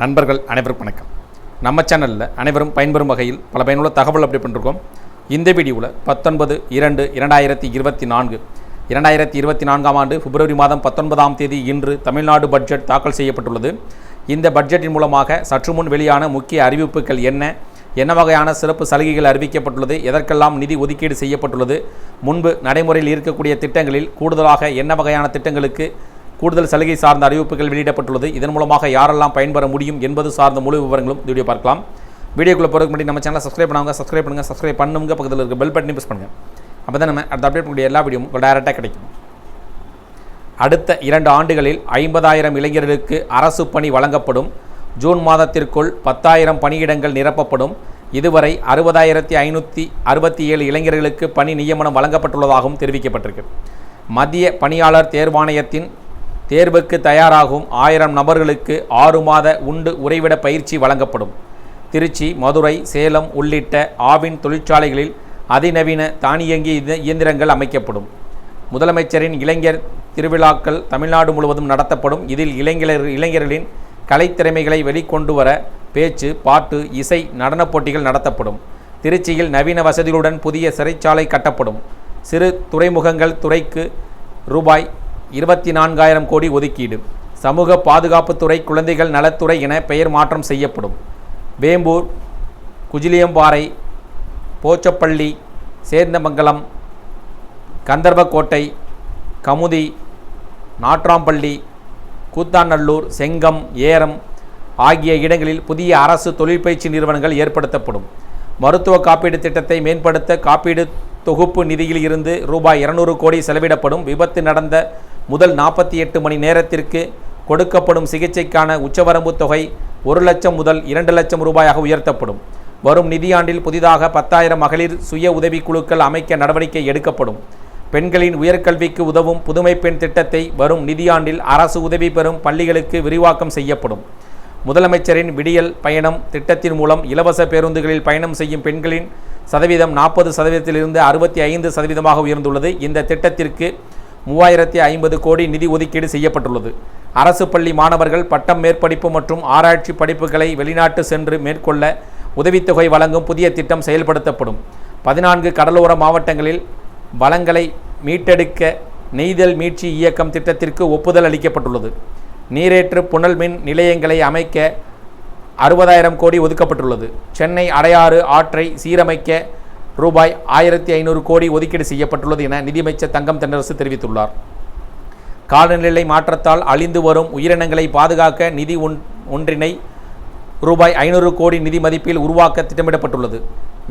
நண்பர்கள் அனைவருக்கும் வணக்கம். நம்ம சேனலில் அனைவரும் பயன்பெறும் வகையில் பல பயனுள்ள தகவல் அப்படி பண்ணிருக்கோம். இந்த வீடியோவில் பத்தொன்பது இரண்டு இரண்டாயிரத்தி இருபத்தி நான்கு இரண்டாயிரத்தி இருபத்தி நான்காம் ஆண்டு பிப்ரவரி மாதம் பத்தொன்பதாம் தேதி இன்று தமிழ்நாடு பட்ஜெட் தாக்கல் செய்யப்பட்டுள்ளது. இந்த பட்ஜெட்டின் மூலமாக சற்று முன் வெளியான முக்கிய அறிவிப்புகள் என்ன என்ன வகையான சிறப்பு சலுகைகள் அறிவிக்கப்பட்டுள்ளது எதற்கெல்லாம் நிதி ஒதுக்கீடு செய்யப்பட்டுள்ளது முன்பு நடைமுறையில் இருக்கக்கூடிய திட்டங்களில் கூடுதலாக என்ன வகையான திட்டங்களுக்கு கூடுதல் சலுகை சார்ந்த அறிவிப்புகள் வெளியிடப்பட்டுள்ளது. இதன் மூலமாக யாரெல்லாம் பயன்பெற முடியும் என்பது சார்ந்த முழு விவரங்களும் வீடியோ பார்க்கலாம். வீடியோக்குள்ளே போகிறதுக்கு முன்னாடி நம்ம சேனலை சப்ஸ்கிரைப் பண்ணுவாங்க சப்ஸ்கிரைப் பண்ணுங்கள் சப்ஸ்கிரைப் பண்ணுங்க. பக்கத்தில் இருக்க பெல் பட்டனை ப்ரெஸ் பண்ணுங்கள் அப்போ தான் நம்ம அடுத்த அப்டேட் பண்ணக்கூடிய எல்லா வீடியோவும் டேரெக்டாக கிடைக்கும். அடுத்த இரண்டு ஆண்டுகளில் ஐம்பதாயிரம் இளைஞர்களுக்கு அரசு பணி வழங்கப்படும். ஜூன் மாதத்திற்குள் பத்தாயிரம் பணியிடங்கள் நிரப்பப்படும். இதுவரை அறுபதாயிரத்தி ஐநூற்றி அறுபத்தி ஏழு இளைஞர்களுக்கு பணி நியமனம் வழங்கப்பட்டுள்ளதாகவும் தெரிவிக்கப்பட்டிருக்கு. மத்திய பணியாளர் தேர்வாணையத்தின் தேர்வுக்கு தயாராகும் ஆயிரம் நபர்களுக்கு ஆறு மாத உண்டு உறைவிட பயிற்சி வழங்கப்படும். திருச்சி மதுரை சேலம் உள்ளிட்ட ஆவின் தொழிற்சாலைகளில் அதிநவீன தானியங்கி இயந்திரங்கள் அமைக்கப்படும். முதலமைச்சரின் இளைஞர் திருவிழாக்கள் தமிழ்நாடு முழுவதும் நடத்தப்படும். இதில் இளைஞர் இளைஞர்களின் கலைத்திறமைகளை வெளிக்கொண்டு வர பேச்சு பாட்டு இசை நடனப் போட்டிகள் நடத்தப்படும். திருச்சியில் நவீன வசதிகளுடன் புதிய சிறைச்சாலை கட்டப்படும். சிறு துறைமுகங்கள் துறைக்கு ரூபாய் இருபத்தி நான்காயிரம் கோடி ஒதுக்கீடு. சமூக பாதுகாப்புத்துறை குழந்தைகள் நலத்துறை என பெயர் மாற்றம் செய்யப்படும். வேம்பூர் குஜிலியம்பாறை போச்சப்பள்ளி சேர்ந்தமங்கலம் கந்தர்வக்கோட்டை கமுதி நாட்ராம்பள்ளி கூத்தாநல்லூர் செங்கம் ஏரம் ஆகிய இடங்களில் புதிய அரசு தொழிற்பயிற்சி நிறுவனங்கள் ஏற்படுத்தப்படும். மருத்துவ காப்பீடு திட்டத்தை மேம்படுத்த காப்பீடு தொகுப்பு நிதியில் இருந்து ரூபாய் இருநூறு கோடி செலவிடப்படும். விபத்து நடந்த முதல் நாற்பத்தி எட்டு மணி நேரத்திற்கு கொடுக்கப்படும் சிகிச்சைக்கான உச்சவரம்பு தொகை ஒரு லட்சம் முதல் இரண்டு லட்சம் ரூபாயாக உயர்த்தப்படும். வரும் நிதியாண்டில் புதிதாக பத்தாயிரம் மகளிர் சுய உதவிக்குழுக்கள் அமைக்க நடவடிக்கை எடுக்கப்படும். பெண்களின் உயர்கல்விக்கு உதவும் புதுமை பெண் திட்டத்தை வரும் நிதியாண்டில் அரசு உதவி பெறும் பள்ளிகளுக்கு விரிவாக்கம் செய்யப்படும். முதலமைச்சரின் விடியல் பயணம் திட்டத்தின் மூலம் இலவச பேருந்துகளில் பயணம் செய்யும் பெண்களின் சதவீதம் நாற்பது சதவீதத்திலிருந்து அறுபத்தி ஐந்து சதவீதமாக உயர்ந்துள்ளது. இந்த திட்டத்திற்கு மூவாயிரத்தி ஐம்பது கோடி நிதி ஒதுக்கீடு செய்யப்பட்டுள்ளது. அரசு பள்ளி மாணவர்கள் பட்டம் மேற்படிப்பு மற்றும் ஆராய்ச்சி படிப்புகளை வெளிநாட்டு சென்று மேற்கொள்ள உதவித்தொகை வழங்கும் புதிய திட்டம் செயல்படுத்தப்படும். பதினான்கு கடலோர மாவட்டங்களில் வளங்களை மீட்டெடுக்க நெய்தல் மீட்சி இயக்கம் திட்டத்திற்கு ஒப்புதல் அளிக்கப்பட்டுள்ளது. நீரேற்று புனல் மின் நிலையங்களை அமைக்க அறுபதாயிரம் கோடி ஒதுக்கப்பட்டுள்ளது. சென்னை அடையாறு ஆற்றை சீரமைக்க ரூபாய் ஆயிரத்தி ஐநூறு கோடி ஒதுக்கீடு செய்யப்பட்டுள்ளது என நிதியமைச்சர் தங்கம் தென்னரசு தெரிவித்துள்ளார். காலநிலை மாற்றத்தால் அழிந்து வரும் உயிரினங்களை பாதுகாக்க நிதி ஒன் ஒன்றினை ரூபாய் ஐநூறு கோடி நிதி மதிப்பில் உருவாக்க திட்டமிடப்பட்டுள்ளது.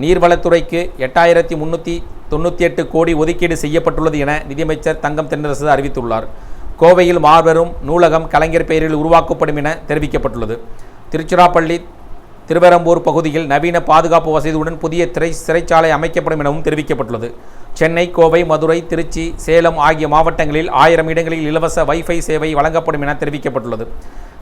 நீர்வளத்துறைக்கு எட்டாயிரத்தி முன்னூற்றி தொண்ணூற்றி எட்டு கோடி ஒதுக்கீடு செய்யப்பட்டுள்ளது என நிதியமைச்சர் தங்கம் தென்னரசு அறிவித்துள்ளார். கோவையில் மாபெரும் நூலகம் கலைஞர் பெயரில் உருவாக்கப்படும் என தெரிவிக்கப்பட்டுள்ளது. திருச்சிராப்பள்ளி திருவெரம்பூர் பகுதியில் நவீன பாதுகாப்பு வசதியுடன் புதிய திரை சிறைச்சாலை அமைக்கப்படும் எனவும் தெரிவிக்கப்பட்டுள்ளது. சென்னை கோவை மதுரை திருச்சி சேலம் ஆகிய மாவட்டங்களில் ஆயிரம் இடங்களில் இலவச வைஃபை சேவை வழங்கப்படும் என தெரிவிக்கப்பட்டுள்ளது.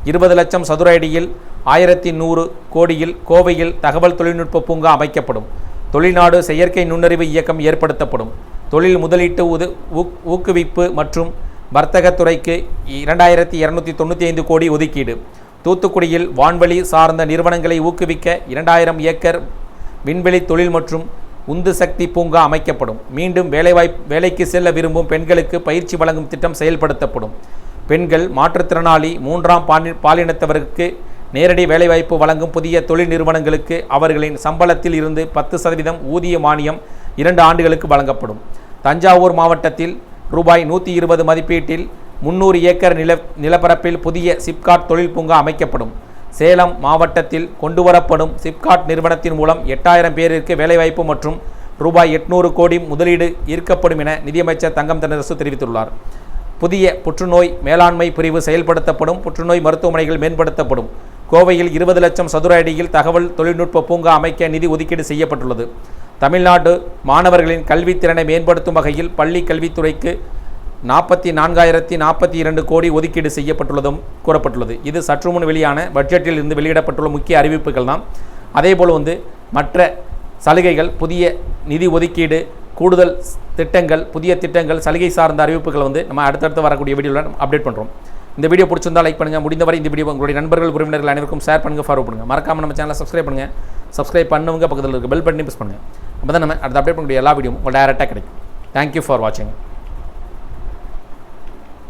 இருபது லட்சம் சதுர அடியில் ஆயிரத்தி நூறு கோடியில் கோவையில் தகவல் தொழில்நுட்ப பூங்கா அமைக்கப்படும். தொழில்நாடு செயற்கை நுண்ணறிவு இயக்கம் ஏற்படுத்தப்படும். தொழில் முதலீட்டு உது ஊக்- ஊக்குவிப்பு மற்றும் வர்த்தகத்துறைக்கு இரண்டாயிரத்தி இரநூத்தி தொண்ணூற்றி ஐந்து கோடி ஒதுக்கீடு. தூத்துக்குடியில் வான்வெளி சார்ந்த நிறுவனங்களை ஊக்குவிக்க இரண்டாயிரம் ஏக்கர் விண்வெளி தொழில் மற்றும் உந்து சக்தி பூங்கா அமைக்கப்படும். மீண்டும் வேலைவாய்ப்பு வேலைக்கு செல்ல விரும்பும் பெண்களுக்கு பயிற்சி வழங்கும் திட்டம் செயல்படுத்தப்படும். பெண்கள் மாற்றுத்திறனாளி மூன்றாம் பாலி பாலினத்தவருக்கு நேரடி வேலைவாய்ப்பு வழங்கும் புதிய தொழில் நிறுவனங்களுக்கு அவர்களின் சம்பளத்தில் இருந்து பத்து சதவீதம் ஊதிய மானியம் இரண்டு ஆண்டுகளுக்கு வழங்கப்படும். தஞ்சாவூர் மாவட்டத்தில் ரூபாய் நூற்றி இருபது மதிப்பீட்டில் முன்னூறு ஏக்கர் நில நிலப்பரப்பில் புதிய சிப்காட் தொழில் பூங்கா அமைக்கப்படும். சேலம் மாவட்டத்தில் கொண்டுவரப்படும் சிப்காட் நிறுவனத்தின் மூலம் எட்டாயிரம் பேருக்கு வேலைவாய்ப்பு மற்றும் ரூபாய் எட்நூறு கோடி முதலீடு ஈர்க்கப்படும் என நிதியமைச்சர் தங்கம் தென்னரசு தெரிவித்துள்ளார். புதிய புற்றுநோய் மேலாண்மை பிரிவு செயல்படுத்தப்படும் புற்றுநோய் மருத்துவமனைகள் மேம்படுத்தப்படும். கோவையில் இருபது லட்சம் சதுர அடியில் தகவல் தொழில்நுட்ப பூங்கா அமைக்க நிதி ஒதுக்கீடு செய்யப்பட்டுள்ளது. தமிழ்நாடு மாணவர்களின் கல்வித்திறனை மேம்படுத்தும் வகையில் பள்ளி கல்வித்துறைக்கு நாற்பத்தி நான்காயிரத்தி நாற்பத்தி இரண்டு கோடி ஒதுக்கீடு செய்யப்பட்டுள்ளதும் கூறப்பட்டுள்ளது. இது சற்று முன் வெளியான பட்ஜெட்டில் இருந்து வெளியிடப்பட்டுள்ள முக்கிய அறிவிப்புகள் தான். அதேபோல் வந்து மற்ற சலுகைகள் புதிய நிதி ஒதுக்கீடு கூடுதல் ஸ்- திட்டங்கள் புதிய திட்டங்கள் சலுகை சார்ந்த அறிவிப்புகள் வந்து நம்ம அடுத்தடுத்து வரக்கூடிய வீடியோவில் அப்டேட் பண்ணுறோம் இந்த வீடியோ பிடிச்சிருந்தால் லைக் பண்ணுங்கள் முடிந்தவரை இந்த வீடியோ உங்களுடைய நண்பர்கள் உறவினர்கள் அனைவருக்கும் ஷேர் பண்ணுங்கள் ஃபாலோ பண்ணுங்கள் மறக்காமல் நம்ம சேனலை சப்ஸ்கிரைப் பண்ணுங்கள் சப்ஸ்கிரைப் பண்ணுவங்க பக்கத்தில் இருக்க பெல் பட்டனையும் ப்ரெஸ் பண்ணுங்கள் அப்போ தான் நம்ம அடுத்த அப்டேட் பண்ணக்கூடிய எல்லா வீடியோ உங்களுக்கு டேரெக்டாக கிடைக்கும். தேங்க்யூ ஃபார் வாட்சிங்